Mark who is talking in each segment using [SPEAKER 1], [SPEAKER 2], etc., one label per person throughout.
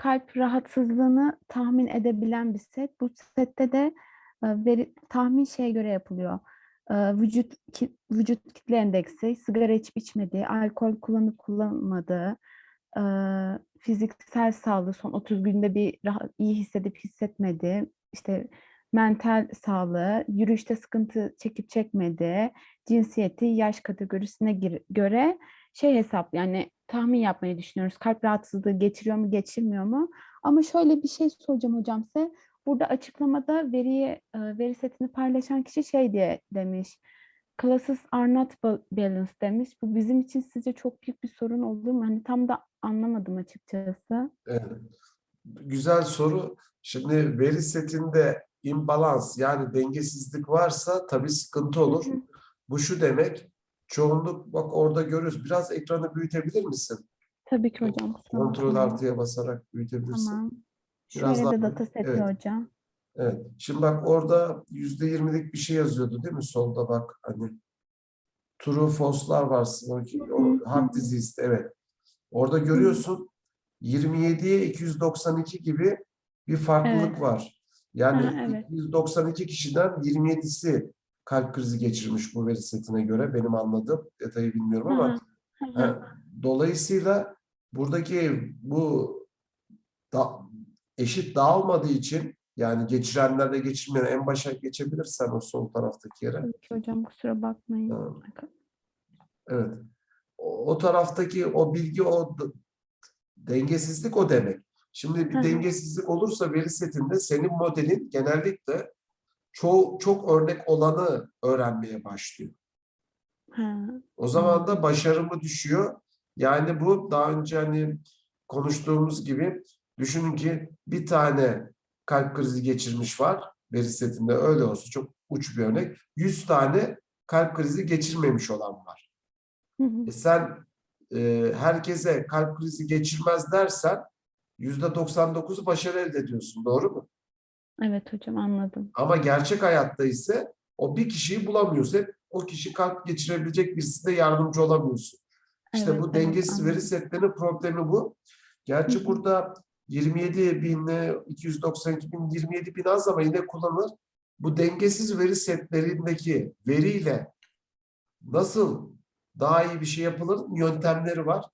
[SPEAKER 1] kalp rahatsızlığını tahmin edebilen bir set. Bu sette de e, veri, tahmin şeye göre yapılıyor. E, vücut vücut kitle endeksi, sigara içip içmediği, alkol kullanıp kullanmadığı, e, fiziksel sağlığı son 30 günde bir rahat, iyi hissedip hissetmediği, işte mental sağlığı, yürüyüşte sıkıntı çekip çekmediği, cinsiyeti, yaş kategorisine göre şey hesap yani tahmin yapmayı düşünüyoruz. Kalp rahatsızlığı geçiriyor mu, geçirmiyor mu? Ama şöyle bir şey soracağım hocam size. Burada açıklamada veriyi, e, veri setini paylaşan kişi şey diye demiş. Classes are not ba- balanced demiş. Bu bizim için sizce çok büyük bir sorun olur mu? Hani tam da anlamadım açıkçası.
[SPEAKER 2] Evet. Güzel soru. Şimdi veri setinde imbalans yani dengesizlik varsa tabii sıkıntı olur.
[SPEAKER 1] Hı hı.
[SPEAKER 2] Bu şu demek, çoğunluk bak orada görüyoruz. Biraz ekranı büyütebilir misin?
[SPEAKER 1] Tabii ki hocam.
[SPEAKER 2] Kontrol artıya basarak büyütebilirsin.
[SPEAKER 1] Tamam.
[SPEAKER 2] Biraz
[SPEAKER 1] Şöyle de
[SPEAKER 2] daha-
[SPEAKER 1] data seti
[SPEAKER 2] evet.
[SPEAKER 1] hocam.
[SPEAKER 2] Evet. Şimdi bak orada yüzde yirmilik bir şey yazıyordu değil mi solda bak hani true false'lar var.
[SPEAKER 1] Hı
[SPEAKER 2] o
[SPEAKER 1] hı.
[SPEAKER 2] disease evet. Orada görüyorsun 27'ye 292 gibi bir farklılık
[SPEAKER 1] Evet.
[SPEAKER 2] var. Yani
[SPEAKER 1] Ha, evet.
[SPEAKER 2] 292 kişiden 27'si kalp krizi geçirmiş bu veri setine göre benim anladığım detayı bilmiyorum ama
[SPEAKER 1] Hı hı.
[SPEAKER 2] Ha, Dolayısıyla buradaki bu da, eşit dağılmadığı için yani geçirenlerle geçirmeyen en başa geçebilirsen o sol taraftaki yere.
[SPEAKER 1] Tabii ki hocam kusura bakmayın.
[SPEAKER 2] Ha, Evet. O, o taraftaki o bilgi o dengesizlik o demek. Şimdi bir
[SPEAKER 1] hı.
[SPEAKER 2] dengesizlik olursa veri setinde senin modelin genellikle çoğu çok örnek olanı öğrenmeye başlıyor.
[SPEAKER 1] Ha,
[SPEAKER 2] O zaman da başarımı düşüyor. Yani bu daha önce hani konuştuğumuz gibi düşünün ki bir tane kalp krizi geçirmiş var veri setinde öyle olsa çok uç bir örnek. 100 tane kalp krizi geçirmemiş olan var.
[SPEAKER 1] Hı hı.
[SPEAKER 2] E sen e, herkese kalp krizi geçirmez dersen %99'u başarı elde ediyorsun. Doğru mu?
[SPEAKER 1] Evet hocam anladım.
[SPEAKER 2] Ama gerçek hayatta ise o bir kişiyi bulamıyorsun. Hep o kişi kalp geçirebilecek birisine yardımcı olamıyorsun. İşte
[SPEAKER 1] Evet,
[SPEAKER 2] bu
[SPEAKER 1] evet,
[SPEAKER 2] dengesiz veri
[SPEAKER 1] anladım.
[SPEAKER 2] setlerinin problemi bu. Gerçi
[SPEAKER 1] Hı hı.
[SPEAKER 2] burada 27 binle 292 bin, 27 bin az ama yine kullanılır. Bu dengesiz veri setlerindeki veriyle nasıl daha iyi bir şey yapılır yöntemleri var.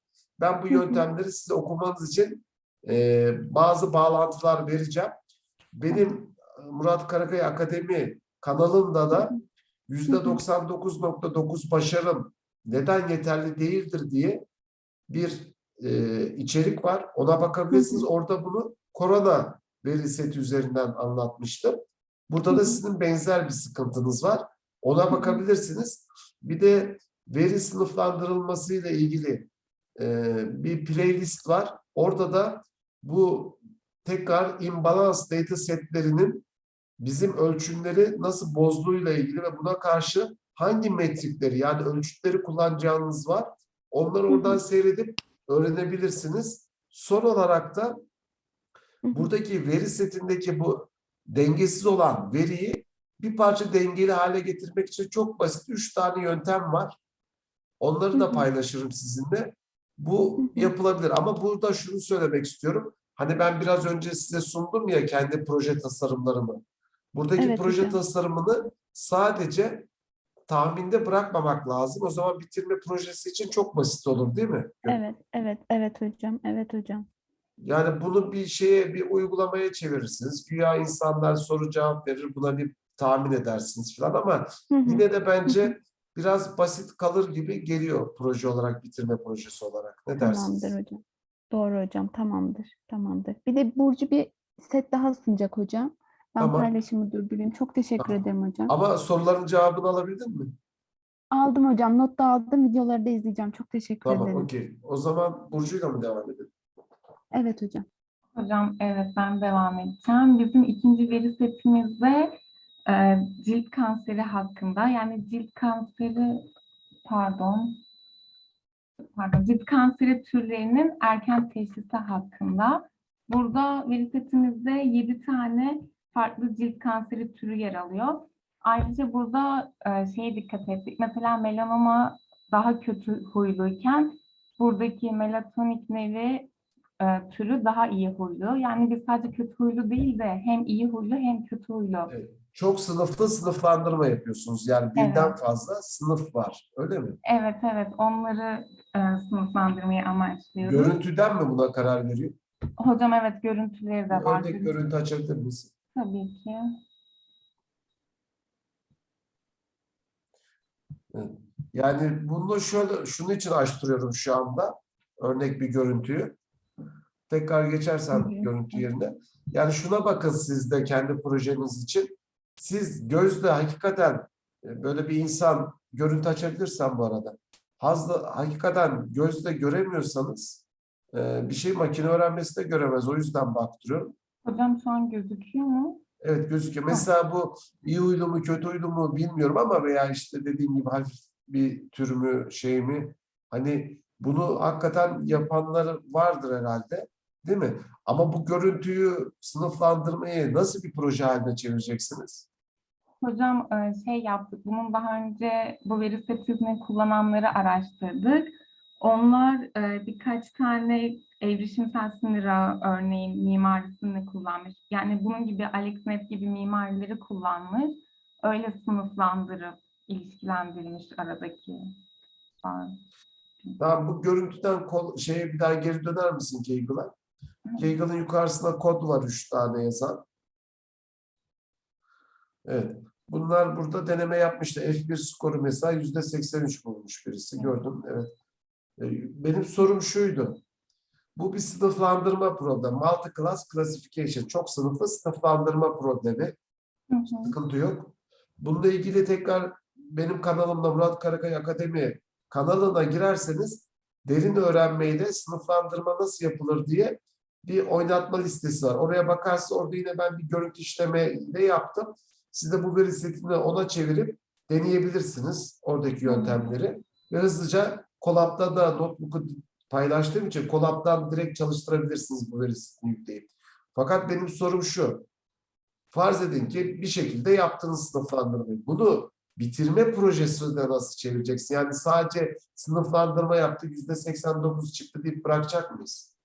[SPEAKER 2] Ben bu yöntemleri size okumanız için e, bazı bağlantılar vereceğim. Benim e, Murat Karakaya Akademi kanalında da %99.9 başarım neden yeterli değildir diye bir e, içerik var. Ona bakabilirsiniz. Orada bunu korona veri seti üzerinden anlatmıştım. Burada da sizin benzer bir sıkıntınız var. Ona bakabilirsiniz. Bir de veri sınıflandırılması ile ilgili e, bir playlist var. Orada da bu tekrar imbalance data setlerinin bizim ölçümleri nasıl bozduğuyla ilgili ve buna karşı hangi metrikleri yani ölçütleri kullanacağınız var. Onları oradan seyredip öğrenebilirsiniz. Son olarak da buradaki veri setindeki bu dengesiz olan veriyi bir parça dengeli hale getirmek için çok basit üç tane yöntem var. Onları da paylaşırım sizinle. Bu yapılabilir ama burada şunu söylemek istiyorum. Hani ben biraz önce size sundum ya kendi proje tasarımlarımı. Buradaki
[SPEAKER 1] Evet
[SPEAKER 2] proje
[SPEAKER 1] hocam.
[SPEAKER 2] tasarımını sadece tahminde bırakmamak lazım. O zaman bitirme projesi için çok basit olur değil mi?
[SPEAKER 1] Evet, evet, evet hocam, evet hocam.
[SPEAKER 2] Yani bunu bir şeye, bir uygulamaya çevirirsiniz. Güya insanlar soru cevap verir, buna bir tahmin edersiniz falan ama yine de bence biraz basit kalır gibi geliyor proje olarak, bitirme projesi olarak. Ne dersiniz?
[SPEAKER 1] Tamamdır hocam. Doğru hocam, tamamdır, tamamdır. Bir de Burcu bir set daha sunacak hocam. Ben
[SPEAKER 2] Tamam.
[SPEAKER 1] paylaşımı durdurayım. Çok teşekkür
[SPEAKER 2] Tamam.
[SPEAKER 1] ederim hocam.
[SPEAKER 2] Ama soruların cevabını alabildin mi?
[SPEAKER 1] Aldım hocam, not da aldım. Videoları da izleyeceğim. Çok teşekkür
[SPEAKER 2] Tamam,
[SPEAKER 1] ederim.
[SPEAKER 2] okey. O zaman Burcu'yla mı devam edelim?
[SPEAKER 1] Evet hocam.
[SPEAKER 3] Hocam evet ben devam edeceğim. Bizim ikinci veri setimizde e, cilt kanseri hakkında yani cilt kanseri pardon pardon cilt kanseri türlerinin erken teşhisi hakkında. Burada veri setimizde 7 tane farklı cilt kanseri türü yer alıyor. Ayrıca burada e, şeye dikkat ettik. Mesela melanoma daha kötü huyluyken buradaki melatonik nevi e, türü daha iyi huylu. Yani biz sadece kötü huylu değil de hem iyi huylu hem kötü huylu.
[SPEAKER 2] Evet. Çok sınıflı sınıflandırma yapıyorsunuz. Yani birden
[SPEAKER 3] Evet.
[SPEAKER 2] fazla sınıf var. Öyle mi?
[SPEAKER 3] Evet evet onları e, sınıflandırmayı amaçlıyoruz.
[SPEAKER 2] Görüntüden mi buna karar veriyor?
[SPEAKER 3] Hocam evet görüntüleri de var.
[SPEAKER 2] Örnek görüntü açabilir misin?
[SPEAKER 3] Tabii ki.
[SPEAKER 2] Yani bunu şöyle şunun için açtırıyorum şu anda. Örnek bir görüntüyü. Tekrar
[SPEAKER 3] hı.
[SPEAKER 2] görüntü yerine. Yani şuna bakın siz de kendi projeniz için. Siz gözle hakikaten e, böyle bir insan görüntü açabilirsem bu arada. Fazla hakikaten gözle göremiyorsanız e, bir şey makine öğrenmesi de göremez. O yüzden baktırıyorum.
[SPEAKER 3] Hocam şu an gözüküyor mu?
[SPEAKER 2] Evet gözüküyor. Mesela bu iyi huylu mu kötü huylu mu bilmiyorum ama veya işte dediğim gibi hafif bir tür mü şey mi hani bunu hakikaten yapanlar vardır herhalde değil mi? Ama bu görüntüyü sınıflandırmayı nasıl bir proje haline çevireceksiniz?
[SPEAKER 3] Hocam e, şey yaptık. Bunun daha önce bu veri setini kullananları araştırdık. Onlar e, birkaç tane evrişimsel ağı örneğin mimarisini kullanmış. Yani bunun gibi AlexNet gibi mimarileri kullanmış. Öyle sınıflandırıp ilişkilendirilmiş aradaki.
[SPEAKER 2] Tamam bu görüntüden kol, şeye bir daha geri döner misin Keygıl'a? Keygıl'ın yukarısında kod var üç tane yazan. Evet. Bunlar burada deneme yapmıştı. F1 skoru mesela yüzde 83 bulmuş birisi. Gördüm. Evet. Ee, Benim sorum şuydu. Bu bir sınıflandırma problemi. Multi-class classification. Çok sınıflı sınıflandırma problemi.
[SPEAKER 3] Hı hı.
[SPEAKER 2] Sıkıntı yok. Bununla ilgili tekrar benim kanalımda Murat Karakay Akademi kanalına girerseniz derin öğrenmeyle sınıflandırma nasıl yapılır diye bir oynatma listesi var. Oraya bakarsa orada yine ben bir görüntü işleme de yaptım. Siz de bu veri setini ona çevirip deneyebilirsiniz oradaki yöntemleri. Ve hızlıca Colab'da da notebook'u paylaştığım için Colab'dan direkt çalıştırabilirsiniz bu veri setini yükleyip. Fakat benim sorum şu. Farz edin ki bir şekilde yaptığınız sınıflandırmayı. Bunu bitirme projesine nasıl çevireceksin? Yani sadece sınıflandırma yüzde 89 çıktı deyip bırakacak mıyız?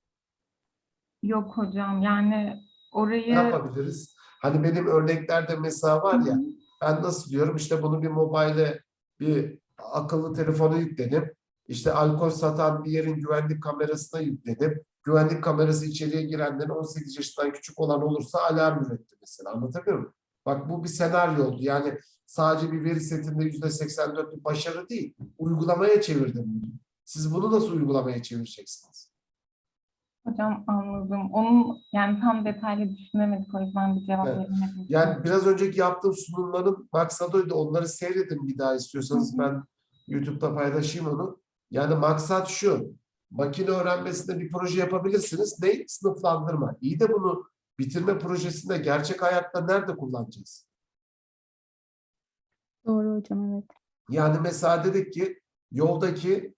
[SPEAKER 3] Yok hocam yani orayı
[SPEAKER 2] Ne yapabiliriz? Hani benim örneklerde mesela var ya
[SPEAKER 3] Hı hı.
[SPEAKER 2] ben nasıl diyorum işte bunu bir mobile bir akıllı telefona yükledim. İşte alkol satan bir yerin güvenlik kamerasına yükledim. Güvenlik kamerası içeriye girenlerin 18 yaşından küçük olan olursa alarm üretti mesela. Anlatabiliyor muyum? Bak bu bir senaryo oldu. Yani sadece bir veri setinde %84 bir başarı değil. Uygulamaya çevirdim bunu. Siz bunu nasıl uygulamaya çevireceksiniz?
[SPEAKER 3] Hocam anladım. Onun yani tam detaylı düşünemedik o yüzden bir cevap
[SPEAKER 2] Evet.
[SPEAKER 3] veremedim.
[SPEAKER 2] Yani biraz önceki yaptığım sunumların maksadıydı. Onları seyredin bir daha istiyorsanız. Ben YouTube'da paylaşayım onu. Yani maksat şu. Makine öğrenmesinde bir proje yapabilirsiniz. Ne? Sınıflandırma. İyi de bunu bitirme projesinde gerçek hayatta nerede kullanacağız?
[SPEAKER 1] Doğru hocam evet.
[SPEAKER 2] Yani mesela dedik ki yoldaki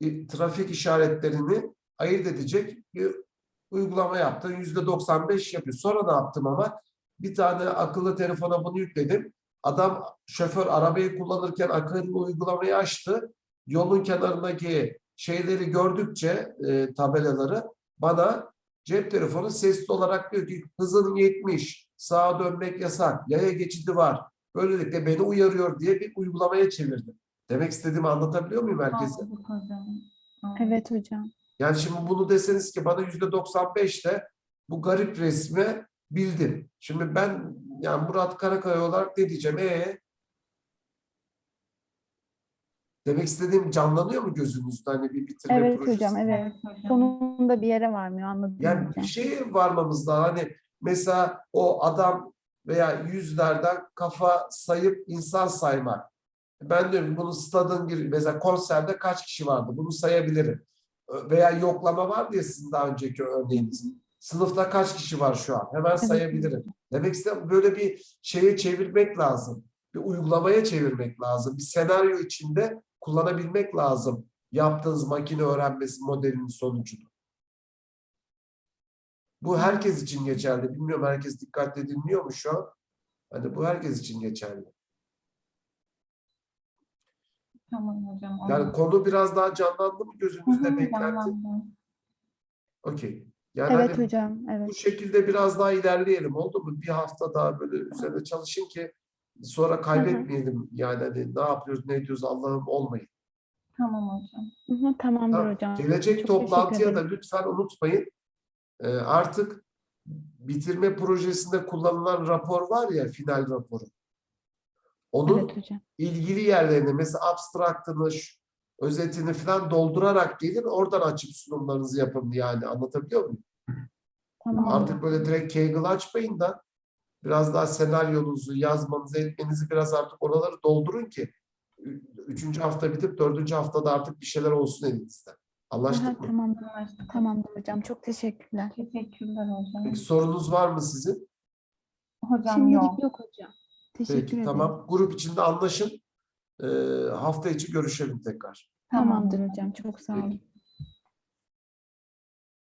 [SPEAKER 2] e, trafik işaretlerini ayırt edecek bir uygulama yaptın. Yüzde 95 yapıyor. Sonra ne yaptım ama? Bir tane akıllı telefona bunu yükledim. Adam şoför arabayı kullanırken akıllı uygulamayı açtı. Yolun kenarındaki şeyleri gördükçe e, tabelaları bana cep telefonu sesli olarak diyor ki hızın 70, sağa dönmek yasak, yaya geçidi var. Böylelikle beni uyarıyor diye bir uygulamaya çevirdim. Demek istediğimi anlatabiliyor muyum herkese?
[SPEAKER 1] Evet hocam.
[SPEAKER 2] Yani şimdi bunu deseniz ki bana yüzde 95 de bu garip resmi bildim. Şimdi ben yani Murat Karakaya olarak ne diyeceğim? Ee, demek istediğim canlanıyor mu gözünüzde hani bir bitirme
[SPEAKER 1] Evet
[SPEAKER 2] projesi?
[SPEAKER 1] hocam evet.
[SPEAKER 3] Hocam.
[SPEAKER 1] Sonunda bir yere varmıyor anladım
[SPEAKER 2] Yani
[SPEAKER 1] hocam.
[SPEAKER 2] bir şeye varmamız lazım. Hani mesela o adam veya yüzlerden kafa sayıp insan saymak. Ben diyorum bunu stadın mesela konserde kaç kişi vardı? Bunu sayabilirim. Veya yoklama vardı ya sizin daha önceki örneğiniz. Sınıfta kaç kişi var şu an? Hemen sayabilirim. Demek istedim böyle bir şeye çevirmek lazım. Bir uygulamaya çevirmek lazım. Bir senaryo içinde kullanabilmek lazım. Yaptığınız makine öğrenmesi modelinin sonucunu. Bu herkes için geçerli. Bilmiyorum herkes dikkatle dinliyor mu şu an? Hani bu herkes için geçerli.
[SPEAKER 3] Tamam hocam.
[SPEAKER 2] Yani konu biraz daha canlandı mı gözünüzde beklenti? Okey. Yani
[SPEAKER 1] Evet
[SPEAKER 2] hani
[SPEAKER 1] hocam,
[SPEAKER 2] bu
[SPEAKER 1] evet.
[SPEAKER 2] şekilde biraz daha ilerleyelim oldu mu? Bir hafta daha böyle üzerine çalışın ki sonra kaybetmeyelim. Yani hani ne yapıyoruz, ne ediyoruz Allah'ım olmayın.
[SPEAKER 3] Tamam hocam.
[SPEAKER 1] Hı hı, Tamamdır
[SPEAKER 2] Ha,
[SPEAKER 1] hocam.
[SPEAKER 2] Gelecek
[SPEAKER 1] Çok
[SPEAKER 2] toplantıya da lütfen unutmayın. Ee, artık bitirme projesinde kullanılan rapor var ya final raporu. Onun
[SPEAKER 1] Evet hocam.
[SPEAKER 2] ilgili yerlerine mesela abstraktını, özetini falan doldurarak gelin oradan açıp sunumlarınızı yapın yani anlatabiliyor muyum?
[SPEAKER 1] Tamam.
[SPEAKER 2] Artık böyle direkt Kaggle açmayın da biraz daha senaryonuzu, yazmanızı, etmenizi biraz artık oraları doldurun ki üçüncü hafta bitip dördüncü haftada artık bir şeyler olsun elinizde.
[SPEAKER 1] Aha,
[SPEAKER 2] Anlaştık mı?
[SPEAKER 1] tamamdır.
[SPEAKER 3] Anlaştık.
[SPEAKER 1] Tamamdır hocam. Çok teşekkürler.
[SPEAKER 3] Teşekkürler hocam.
[SPEAKER 2] Peki sorunuz var mı sizin?
[SPEAKER 3] Hocam
[SPEAKER 1] Şimdilik
[SPEAKER 3] yok.
[SPEAKER 1] yok hocam. Teşekkür
[SPEAKER 2] Peki
[SPEAKER 1] ederim.
[SPEAKER 2] tamam. Grup içinde anlaşın. Ee, hafta içi görüşelim tekrar.
[SPEAKER 1] Tamamdır hocam. Çok sağ olun.
[SPEAKER 2] Peki.